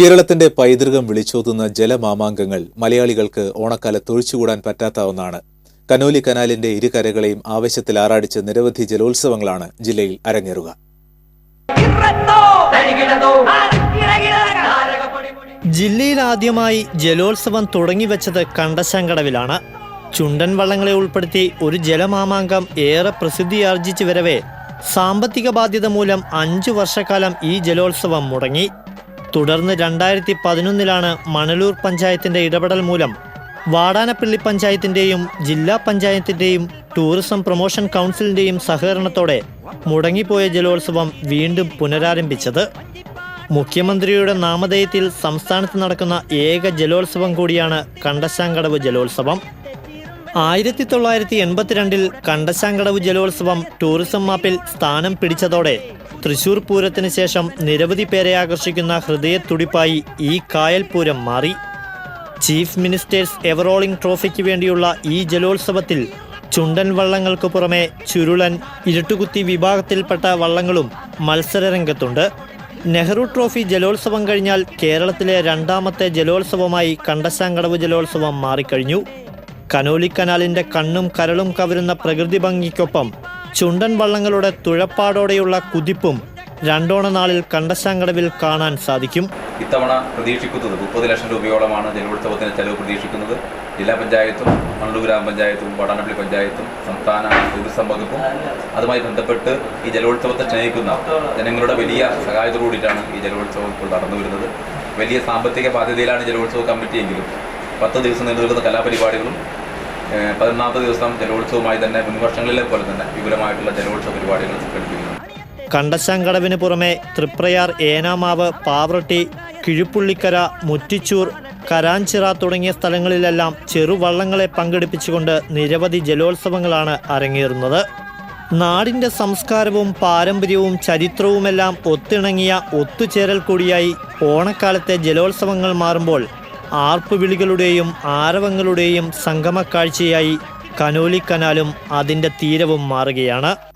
കേരളത്തിന്റെ പൈതൃകം വിളിച്ചോതുന്ന ജലമാമാങ്കങ്ങൾ മലയാളികൾക്ക് ഓണക്കാലത്ത് ഒഴിച്ചുകൂടാൻ പറ്റാത്ത ഒന്നാണ് കനോലി കനാലിന്റെ ഇരുകരകളെയും ആവേശത്തിൽ ആറാടിച്ച് നിരവധി ജലോത്സവങ്ങളാണ് ജില്ലയിൽ അരങ്ങേറുക. ജില്ലയിൽ ആദ്യമായി ജലോത്സവം തുടങ്ങിവെച്ചത് കണ്ടശങ്കടവിലാണ്. ചുണ്ടൻ വള്ളങ്ങളെ ഉൾപ്പെടുത്തി ഒരു ജലമാമാങ്കം ഏറെ പ്രസിദ്ധിയാർജിച്ചു വരവേ. സാമ്പത്തിക ബാധ്യത മൂലം അഞ്ചു വർഷക്കാലം ഈ ജലോത്സവം മുടങ്ങി. തുടർന്ന് രണ്ടായിരത്തി പതിനൊന്നിലാണ് മണലൂർ പഞ്ചായത്തിന്റെ ഇടപെടൽ മൂലം വാടാനപ്പള്ളി പഞ്ചായത്തിന്റെയും ജില്ലാ പഞ്ചായത്തിന്റെയും ടൂറിസം പ്രൊമോഷൻ കൗൺസിലിന്റെയും സഹകരണത്തോടെ മുടങ്ങിപ്പോയ ജലോത്സവം വീണ്ടും പുനരാരംഭിച്ചത്. മുഖ്യമന്ത്രിയുടെ നാമധേയത്തിൽ സംസ്ഥാനത്ത് നടക്കുന്ന ഏക ജലോത്സവം കൂടിയാണ് കണ്ടശാങ്കടവ് ജലോത്സവം. ആയിരത്തി തൊള്ളായിരത്തി എൺപത്തിരണ്ടിൽ കണ്ടശാങ്കടവ് ജലോത്സവം ടൂറിസം മാപ്പിൽ സ്ഥാനം പിടിച്ചതോടെ തൃശൂർ പൂരത്തിന് ശേഷം നിരവധി പേരെ ആകർഷിക്കുന്ന ഹൃദയത്തുടിപ്പായി ഈ കായൽ പൂരം മാറി. ചീഫ് മിനിസ്റ്റേഴ്സ് എവറോളിംഗ് ട്രോഫിക്ക് വേണ്ടിയുള്ള ഈ ജലോത്സവത്തിൽ ചുണ്ടൻ വള്ളങ്ങൾക്ക് പുറമെ ചുരുളൻ ഇരുട്ടുകുത്തി വിഭാഗത്തിൽപ്പെട്ട വള്ളങ്ങളും മത്സരരംഗത്തുണ്ട്. നെഹ്റു ട്രോഫി ജലോത്സവം കഴിഞ്ഞാൽ കേരളത്തിലെ രണ്ടാമത്തെ ജലോത്സവമായി കണ്ടശാങ്കടവ് ജലോത്സവം മാറിക്കഴിഞ്ഞു. കനോലിക്കനാലിന്റെ കണ്ണും കരളും കവരുന്ന പ്രകൃതി ഭംഗിക്കൊപ്പം ചുണ്ടൻ വള്ളങ്ങളുടെ തുഴപ്പാടോടെയുള്ള കുതിപ്പും രണ്ടോണ നാളിൽ കണ്ടശാങ്കടവിൽ കാണാൻ സാധിക്കും. ഇത്തവണ പ്രതീക്ഷിക്കുന്നത് മുപ്പത് ലക്ഷം രൂപയോളമാണ് ജലോത്സവത്തിന് ചെലവ് പ്രതീക്ഷിക്കുന്നത്. ജില്ലാ പഞ്ചായത്തും മണ്ണൂർ ഗ്രാമപഞ്ചായത്തും വടാനപ്പള്ളി പഞ്ചായത്തും സംസ്ഥാന ടൂറിസം വകുപ്പും അതുമായി ബന്ധപ്പെട്ട് ഈ ജലോത്സവത്തെ സ്നേഹിക്കുന്ന ജനങ്ങളുടെ വലിയ സഹായത്തോടുകൂടിയിട്ടാണ് ഈ ജലോത്സവം ഇപ്പോൾ നടന്നു വരുന്നത്. വലിയ സാമ്പത്തിക ബാധ്യതയിലാണ് ജലോത്സവ കമ്മിറ്റിയെങ്കിലും പത്ത് ദിവസം നിലനിൽക്കുന്ന കലാപരിപാടികളും പതിനൊന്നാമത്തെ ദിവസം ജലോത്സവമായി തന്നെ മുൻവർഷങ്ങളിലെ പോലെ തന്നെ വിപുലമായിട്ടുള്ള ജലോത്സവ പരിപാടികൾ സംഘടിപ്പിക്കുന്നു. കണ്ടശാങ്കടവിന് പുറമെ തൃപ്രയാർ ഏനാമാവ് പാവറട്ടി കിഴുപ്പുള്ളിക്കര മുറ്റിച്ചൂർ കരാഞ്ചിറ തുടങ്ങിയ സ്ഥലങ്ങളിലെല്ലാം ചെറുവള്ളങ്ങളെ പങ്കെടുപ്പിച്ചുകൊണ്ട് നിരവധി ജലോത്സവങ്ങളാണ് അരങ്ങേറുന്നത്. നാടിന്റെ സംസ്കാരവും പാരമ്പര്യവും ചരിത്രവുമെല്ലാം ഒത്തിണങ്ങിയ ഒത്തുചേരൽ കൂടിയായി ഓണക്കാലത്തെ ജലോത്സവങ്ങൾ മാറുമ്പോൾ ആർപ്പുവിളികളുടെയും ആരവങ്ങളുടെയും സംഗമക്കാഴ്ചയായി കനോലി കനാലും അതിന്റെ തീരവും മാറുകയാണ്.